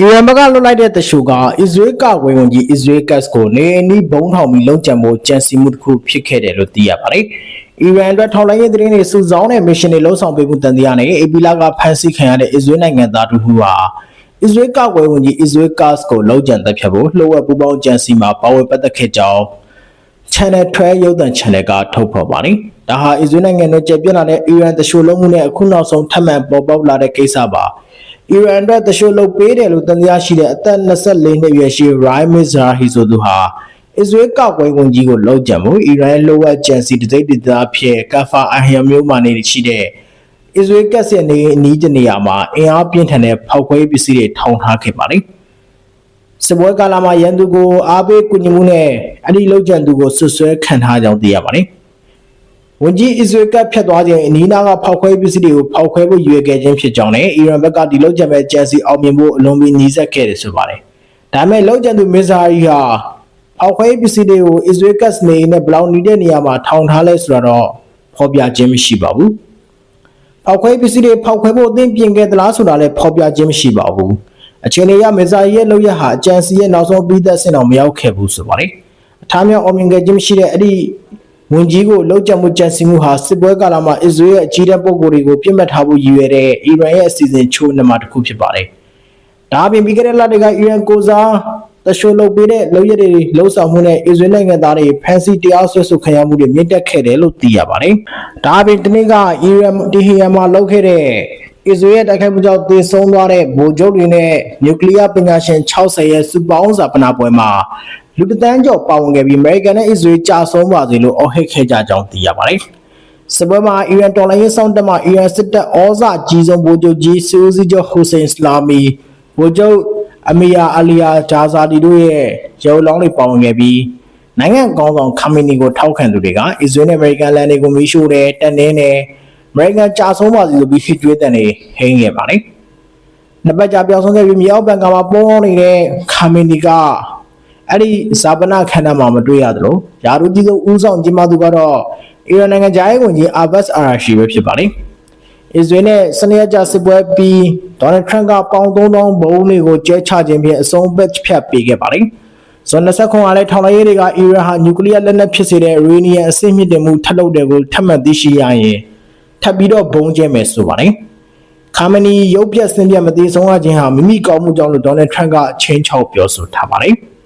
အီရန်ဘက်ကလွတ်လိုက်တဲ့တရှုကအစ္စရေးကဝေဝန်ကြီးအစ္စရေးကတ်ကိုနေအနီးဘုံထောင်ပြီးလုံခြံဖို့ကြံစီမှုတစ်ခုဖြစ်ခဲ့တယ်လို့သိရပါတယ်။အီရန်အတွက်ထောက်လိုင်းရေးသတင်းတွေစုဆောင်းတဲ့မစ်ရှင်တွေလှုပ်ဆောင်ပေးမှုတန်တရားနဲ့အေပီလာကဖမ်းဆီးခံရတဲ့အစ္စရေးနိုင်ငံသားတို့ဟာအစ္စရေးကဝေဝန်ကြီးအစ္စရေးကတ်ကိုလုံခြံတပ်ဖြတ်ဖို့လှုပ်ဝက်ပူပေါင်းကြံစီမှာပါဝင်ပတ်သက်ခဲ့ကြောင်း channel 12ရုပ်သံ channel ကထုတ်ဖော်ပါတယ်။ဒါဟာအစ္စရေးနိုင်ငံနဲ့ကျေပြန့်လာတဲ့အီရန်တရှိုလုံးမှုနဲ့အခုနောက်ဆုံးထပ်မံပေါ်ပေါက်လာတဲ့ကိစ္စပါ။ အီရန်အတွက်တရှိုလုံးပေးတယ်လို့တန်တရားရှိတဲ့အသက်24နှစ်အရွယ်ရှိ Raim Mizrahi ဆိုသူဟာအစ္စရေးကောက်ွယ်ဝန်ကြီးကိုလုံခြံမှုအီရန်လိုဝက်ဂျန်စီတစိမ့်တသားဖြစ်ကာဖာအာဟီယမျိုးမှနေရှိတဲ့အစ္စရေးကက်ဆစ်နေအနီးတနေရာမှာအင်အားပြင်းထန်တဲ့ဖောက်ခွဲပစ္စည်းတွေထောင်ထားခဲ့ပါတယ်။စပွဲကာလာမှာရန်သူကိုအားပေးကူညီမှုနဲ့အဲ့ဒီလောက်ကျန်သူကိုဆွဆွဲခံထားကြောင်းသိရပါတယ်။ ဝန်ကြီးအစ္စရေးကဖြတ်သွားခြင်းအနီးနားကဖောက်ခွဲပစ္စည်းတွေကိုဖောက်ခွဲဖို့ရွေခဲ့ခြင်းဖြစ်ကြောင်းနဲ့အီရန်ဘက်ကဒီလောက်ကျန်မဲ့ဂျန်စီအောင်မြင်ဖို့အလွန်ပြီးနှီးစက်ခဲ့တယ်ဆိုပါတယ်။ဒါပေမဲ့လောက်ကျန်သူမစ္စရာကြီးဟာဖောက်ခွဲပစ္စည်းတွေကိုအစ္စရေးကတ်နေနဲ့ဘလောင်နေတဲ့နေရာမှာထောင်ထားလဲဆိုတော့ဖော်ပြခြင်းမရှိပါဘူး။ဖောက်ခွဲပစ္စည်းတွေဖောက်ခွဲဖို့အသင့်ပြင်ခဲ့သလားဆိုတာလည်းဖော်ပြခြင်းမရှိပါဘူး။အခြေအနေအရမေဇာရဲ့လောက်ရဟာအကြံစီရဲ့နောက်ဆုံးပြီးသက်စင်အောင်မရောက်ခဲ့ဘူးဆိုပါတယ်။အထားမြောက်အောင်မြင်ခဲ့ခြင်းမရှိတဲ့အဲ့ဒီ ဝန်ကြီးကိုလောက်ကျမှုကြံစီမှုဟာစစ်ပွဲကာလမှာအစ္စရေးရဲ့အကြီးတဲ့ပုံကိုယ်တွေကိုပြစ်မှတ်ထားဖို့ရည်ရွယ်တဲ့အီရန်ရဲ့အစီအစဉ်ချိုးနှမတစ်ခုဖြစ်ပါတယ်။ဒါအပြင်ပြီးခဲ့တဲ့လတွေကအီရန်ကိုစားတရှိုးလုပ်ပေးတဲ့လုပ်ရည်တွေလှုပ်ဆောင်မှုနဲ့အစ္စရေးနိုင်ငံသားတွေဖမ်းဆီးတရားစွဲဆိုခံရမှုတွေမြင့်တက်ခဲ့တယ်လို့သိရပါတယ်။ဒါအပြင်ဒီနေ့ကအီရန်တီဟီယန်မှာလုပ်ခဲ့တဲ့အစ္စရေးရဲ့တိုက်ခိုက်မှုကြောင့်သေဆုံးသွားတဲ့ဗိုလ်ချုပ်တွေနဲ့နျူကလ িয়ার ပညာရှင်60ရဲ့စုပေါင်းစာပနာပွဲမှာ လူတစ်သန်းကျော်ပါဝင်ခဲ့ပြီးအမေရိကန်နဲ့အစ္စရေးကြာဆုံးပါစေလို့အော်ဟစ်ခဲ့ကြကြောင်းသိရပါတယ်။စပွဲမှာအီရန်တော်လိုင်းရေးဆောင်တက်မှာအီရန်စစ်တပ်ဩဇာကြီးဆုံးဗိုလ်ချုပ်ကြီးဆူဇီဂျိုဟူစိန်စလာမီဗိုလ်ချုပ်အမီယာအလီယာဂျာဇာဒီတို့ရဲ့ရုပ်လောင်းတွေပါဝင်ခဲ့ပြီးနိုင်ငံကောင်းဆောင်ခါမီနီကိုထောက်ခံသူတွေကအစ္စရေးနဲ့အမေရိကန်လန်တွေကိုမီးရှို့တယ်တက်နေတယ်အမေရိကန်ကြာဆုံးပါစီလို့ပြီးဖြစ်ကျွေးတဲ့နေဟင်းခဲ့ပါလေနှစ်ပတ်ကြာပြောင်းဆုံးခဲ့ပြီးမြေအောက်ဘန်ကမှာပုံနေတဲ့ခါမီနီက အဲ့ဒီဇာပနာခန္ဓာမှာမတွေ့ရသလိုယာရူကြီးဆုံးဦးဆောင်ကြီးမသူကတော့အီရန်နိုင်ငံဂျာရေးဝန်ကြီးအာဘတ်အာရာရှိပဲဖြစ်ပါလေအစ္စရေးနဲ့စနေကြစစ်ပွဲပြီးဒေါ်နယ်ထရန့်ကပေါင်3000ဘုံတွေကိုကျဲချခြင်းဖြင့်အဆုံးပက်ဖြတ်ပေးခဲ့ပါတယ်။ဇွန်29ကလည်းထောင်လိုက်ရေးတွေကအီရန်ဟာနျူကလ িয়ার လက်နက်ဖြစ်စေတဲ့ရေနီယံအဆင့်မြင့်တင်မှုထပ်လုပ်တယ်ကိုထပ်မံသိရှိရရင်ထပ်ပြီးတော့ဘုံကျဲမယ်ဆိုပါတယ်။ခါမနီရုပ်ပြက်စင်ပြက်မသေးဆုံးရခြင်းဟာမိမိကောင်းမှုကြောင့်လို့ဒေါ်နယ်ထရန့်ကချင်းချောက်ပြောဆိုထားပါတယ်။